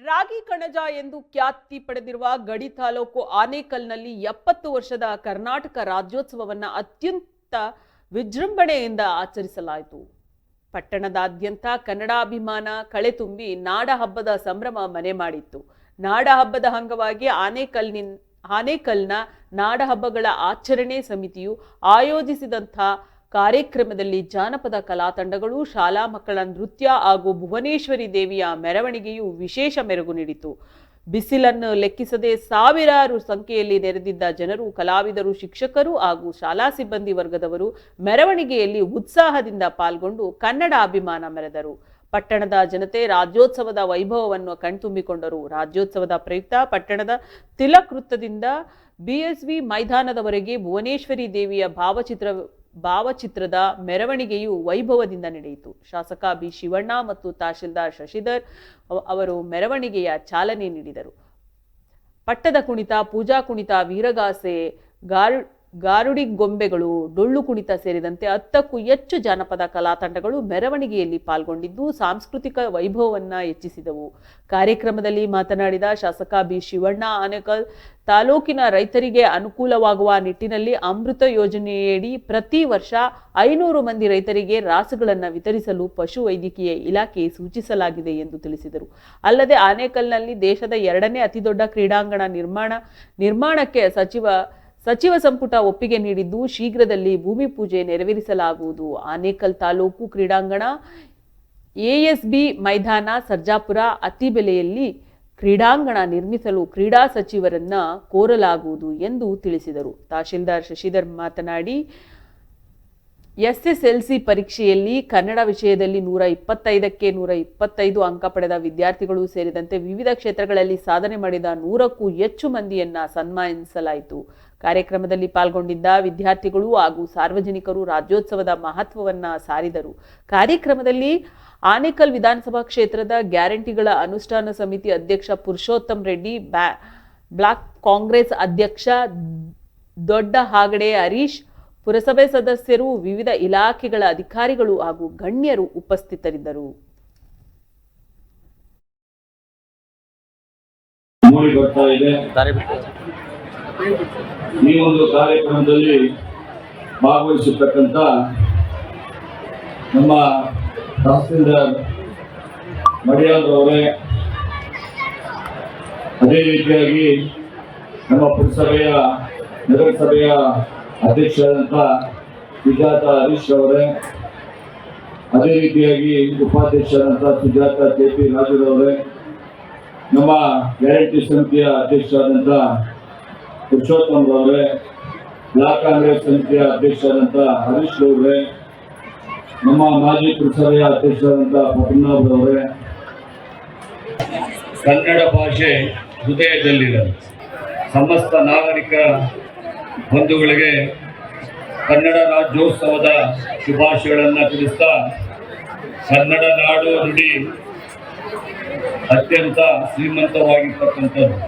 ರಾಗಿ ಕಣಜ ಎಂದು ಖ್ಯಾತಿ ಪಡೆದಿರುವ ಗಡಿ ತಾಲೂಕು ಆನೇಕಲ್ನಲ್ಲಿ ಎಪ್ಪತ್ತು ವರ್ಷದ ಕರ್ನಾಟಕ ರಾಜ್ಯೋತ್ಸವವನ್ನು ಅತ್ಯಂತ ವಿಜೃಂಭಣೆಯಿಂದ ಆಚರಿಸಲಾಯಿತು. ಪಟ್ಟಣದಾದ್ಯಂತ ಕನ್ನಡಾಭಿಮಾನ ಕಳೆ ತುಂಬಿ ನಾಡ ಹಬ್ಬದ ಸಂಭ್ರಮ ಮನೆ ಮಾಡಿತ್ತು. ನಾಡ ಹಬ್ಬದ ಅಂಗವಾಗಿ ಆನೇಕಲ್ನಿನ್ ಆನೇಕಲ್ನ ನಾಡ ಹಬ್ಬಗಳ ಆಚರಣೆ ಸಮಿತಿಯು ಆಯೋಜಿಸಿದಂಥ ಕಾರ್ಯಕ್ರಮದಲ್ಲಿ ಜಾನಪದ ಕಲಾ ತಂಡಗಳು, ಶಾಲಾ ಮಕ್ಕಳ ನೃತ್ಯ ಹಾಗೂ ಭುವನೇಶ್ವರಿ ದೇವಿಯ ಮೆರವಣಿಗೆಯು ವಿಶೇಷ ಮೆರುಗು ನೀಡಿತು. ಬಿಸಿಲನ್ನು ಲೆಕ್ಕಿಸದೆ ಸಾವಿರಾರು ಸಂಖ್ಯೆಯಲ್ಲಿ ನೆರೆದಿದ್ದ ಜನರು, ಕಲಾವಿದರು, ಶಿಕ್ಷಕರು ಹಾಗೂ ಶಾಲಾ ಸಿಬ್ಬಂದಿ ವರ್ಗದವರು ಮೆರವಣಿಗೆಯಲ್ಲಿ ಉತ್ಸಾಹದಿಂದ ಪಾಲ್ಗೊಂಡು ಕನ್ನಡ ಅಭಿಮಾನ ಮೆರೆದರು. ಪಟ್ಟಣದ ಜನತೆ ರಾಜ್ಯೋತ್ಸವದ ವೈಭವವನ್ನು ಕಣ್ತುಂಬಿಕೊಂಡರು. ರಾಜ್ಯೋತ್ಸವದ ಪ್ರಯುಕ್ತ ಪಟ್ಟಣದ ತಿಲಕ್ ವೃತ್ತದಿಂದ ಬಿಎಸ್ವಿ ಮೈದಾನದವರೆಗೆ ಭುವನೇಶ್ವರಿ ದೇವಿಯ ಭಾವಚಿತ್ರ ಭಾವಚಿತ್ರದ ಮೆರವಣಿಗೆಯು ವೈಭವದಿಂದ ನಡೆಯಿತು. ಶಾಸಕ ಬಿ. ಶಿವಣ್ಣ ಮತ್ತು ತಹಶೀಲ್ದಾರ್ ಶಶಿಧರ್ ಅವರು ಮೆರವಣಿಗೆಯ ಚಾಲನೆ ನೀಡಿದರು. ಪಟ್ಟದ ಕುಣಿತ, ಪೂಜಾ ಕುಣಿತ, ವೀರಗಾಸೆ ಗಾರು ಗಾರುಡಿ ಗೊಂಬೆಗಳು, ಡೊಳ್ಳು ಕುಣಿತ ಸೇರಿದಂತೆ ಹತ್ತಕ್ಕೂ ಹೆಚ್ಚು ಜಾನಪದ ಕಲಾ ತಂಡಗಳು ಮೆರವಣಿಗೆಯಲ್ಲಿ ಪಾಲ್ಗೊಂಡಿದ್ದು ಸಾಂಸ್ಕೃತಿಕ ವೈಭವವನ್ನು ಹೆಚ್ಚಿಸಿದವು. ಕಾರ್ಯಕ್ರಮದಲ್ಲಿ ಮಾತನಾಡಿದ ಶಾಸಕ ಬಿ. ಶಿವಣ್ಣ, ಆನೇಕಲ್ ತಾಲೂಕಿನ ರೈತರಿಗೆ ಅನುಕೂಲವಾಗುವ ನಿಟ್ಟಿನಲ್ಲಿ ಅಮೃತ ಯೋಜನೆಯಡಿ ಪ್ರತಿ ವರ್ಷ ಐನೂರು ಮಂದಿ ರೈತರಿಗೆ ರಾಸುಗಳನ್ನು ವಿತರಿಸಲು ಪಶು ವೈದ್ಯಕೀಯ ಇಲಾಖೆ ಸೂಚಿಸಲಾಗಿದೆ ಎಂದು ತಿಳಿಸಿದರು. ಅಲ್ಲದೆ ಆನೇಕಲ್ನಲ್ಲಿ ದೇಶದ ಎರಡನೇ ಅತಿದೊಡ್ಡ ಕ್ರೀಡಾಂಗಣ ನಿರ್ಮಾಣ, ನಿರ್ಮಾಣಕ್ಕೆ ಸಚಿವ ಸಚಿವ ಸಂಪುಟ ಒಪ್ಪಿಗೆ ನೀಡಿದ್ದು ಶೀಘ್ರದಲ್ಲಿ ಭೂಮಿ ಪೂಜೆ ನೆರವೇರಿಸಲಾಗುವುದು. ಆನೇಕಲ್ ತಾಲೂಕು ಕ್ರೀಡಾಂಗಣ, ಎಎಸ್ಬಿ ಮೈದಾನ, ಸರ್ಜಾಪುರ ಅತಿಬೆಲೆಯಲ್ಲಿ ಕ್ರೀಡಾಂಗಣ ನಿರ್ಮಿಸಲು ಕ್ರೀಡಾ ಸಚಿವರನ್ನ ಕೋರಲಾಗುವುದು ಎಂದು ತಿಳಿಸಿದರು. ತಹಶೀಲ್ದಾರ್ ಶಶಿಧರ್ ಮಾತನಾಡಿ ಎಸ್ಎಸ್ಎಲ್ಸಿ ಪರೀಕ್ಷೆಯಲ್ಲಿ ಕನ್ನಡ ವಿಷಯದಲ್ಲಿ ನೂರ ಇಪ್ಪತ್ತೈದಕ್ಕೆ ನೂರ ಇಪ್ಪತ್ತೈದು ಅಂಕ ಪಡೆದ ವಿದ್ಯಾರ್ಥಿಗಳು ಸೇರಿದಂತೆ ವಿವಿಧ ಕ್ಷೇತ್ರಗಳಲ್ಲಿ ಸಾಧನೆ ಮಾಡಿದ ನೂರಕ್ಕೂ ಹೆಚ್ಚು ಮಂದಿಯನ್ನ ಸನ್ಮಾನಿಸಲಾಯಿತು. ಕಾರ್ಯಕ್ರಮದಲ್ಲಿ ಪಾಲ್ಗೊಂಡಿದ್ದ ವಿದ್ಯಾರ್ಥಿಗಳು ಹಾಗೂ ಸಾರ್ವಜನಿಕರು ರಾಜ್ಯೋತ್ಸವದ ಮಹತ್ವವನ್ನ ಸಾರಿದರು. ಕಾರ್ಯಕ್ರಮದಲ್ಲಿ ಆನೇಕಲ್ ವಿಧಾನಸಭಾ ಕ್ಷೇತ್ರದ ಗ್ಯಾರಂಟಿಗಳ ಅನುಷ್ಠಾನ ಸಮಿತಿ ಅಧ್ಯಕ್ಷ ಪುರುಷೋತ್ತಮ್ ರೆಡ್ಡಿ ಬ್ಲಾಕ್ ಕಾಂಗ್ರೆಸ್ ಅಧ್ಯಕ್ಷ ದೊಡ್ಡ ಹಾಗಡೆ ಹರೀಶ್ ಪುರಸಭೆ ಸದಸ್ಯರು ವಿವಿಧ ಇಲಾಖೆಗಳ ಅಧಿಕಾರಿಗಳು ಹಾಗೂ ಗಣ್ಯರು ಉಪಸ್ಥಿತರಿದ್ದರು. ಈ ಒಂದು ಕಾರ್ಯಕ್ರಮದಲ್ಲಿ ಭಾಗವಹಿಸತಕ್ಕಂಥ ನಮ್ಮ ತಹಸೀಲ್ದಾರ್ ಮಡಿಯಾಲ್ರವರೇ ಅದೇ ರೀತಿಯಾಗಿ ನಮ್ಮ ಪುರಸಭೆಯ ನಗರಸಭೆಯ ಅಧ್ಯಕ್ಷರಾದಂಥ ಸುಜಾತ ಹರೀಶ್ ಅವರೇ ಅದೇ ರೀತಿಯಾಗಿ ಉಪಾಧ್ಯಕ್ಷರಾದಂಥ ಸುಜಾತ ಜೆ ಪಿ ರಾಜುರವರೇ, ನಮ್ಮ ಗ್ಯಾರಂಟಿ ಸಮಿತಿಯ ಅಧ್ಯಕ್ಷರಾದಂಥ ಪುರುಷೋತ್ತಮ್ ಅವರೇ ಬ್ಲಾಕ್ ಕಾಂಗ್ರೆಸ್ ಸಮಿತಿಯ ಅಧ್ಯಕ್ಷರಾದಂಥ ಹರೀಶ್ ಅವರೇ ನಮ್ಮ ಮಾಜಿ ಪುರಸಭೆಯ ಅಧ್ಯಕ್ಷರಾದಂಥ ಪದ್ಮನಾಭ್ ಅವರೇ ಕನ್ನಡ ಭಾಷೆ ಹೃದಯದಲ್ಲಿದೆ ಸಮಸ್ತ ನಾಗರಿಕ ಬಂಧುಗಳಿಗೆ ಕನ್ನಡ ರಾಜ್ಯೋತ್ಸವದ ಶುಭಾಶಯಗಳನ್ನು ತಿಳಿಸ್ತಾ ಕನ್ನಡ ನಾಡು ನುಡಿ ಅತ್ಯಂತ ಶ್ರೀಮಂತವಾಗಿರ್ತಕ್ಕಂಥದ್ದು.